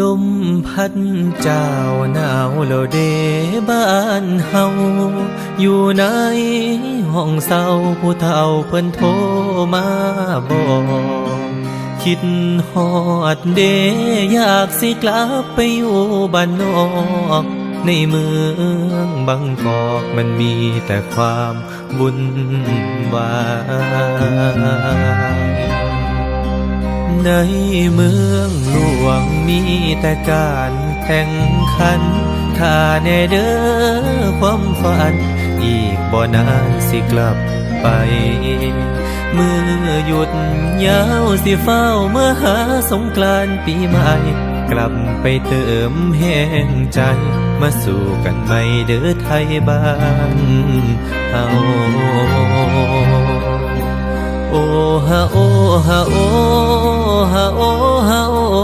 ลมพัดเจ้าหนาวแล้วเดบ้านเฮาอยู่ในห้องเศร้าผู้เฒ่าเพิ่นโทรมาบอกคิดฮอดเดอยากสิกลับไปอยู่บ้านนอกในเมืองบางกอกมันมีแต่ความวุ่นวายในเมืองหลวง มีแต่การแข่งขัน ถ้าแน่เด้อความฝัน อีกบ่นานสิกลับไป มือหยุดยาวสิเฝ้าเมื่อหาสงกรานปีใหม่ กลับไปเติมแห้งใจ มาสู่กันใหม่เด้อไทยบ้านเฮาโอฮะโอฮะโอ้ฮะโอ้ฮะโอ้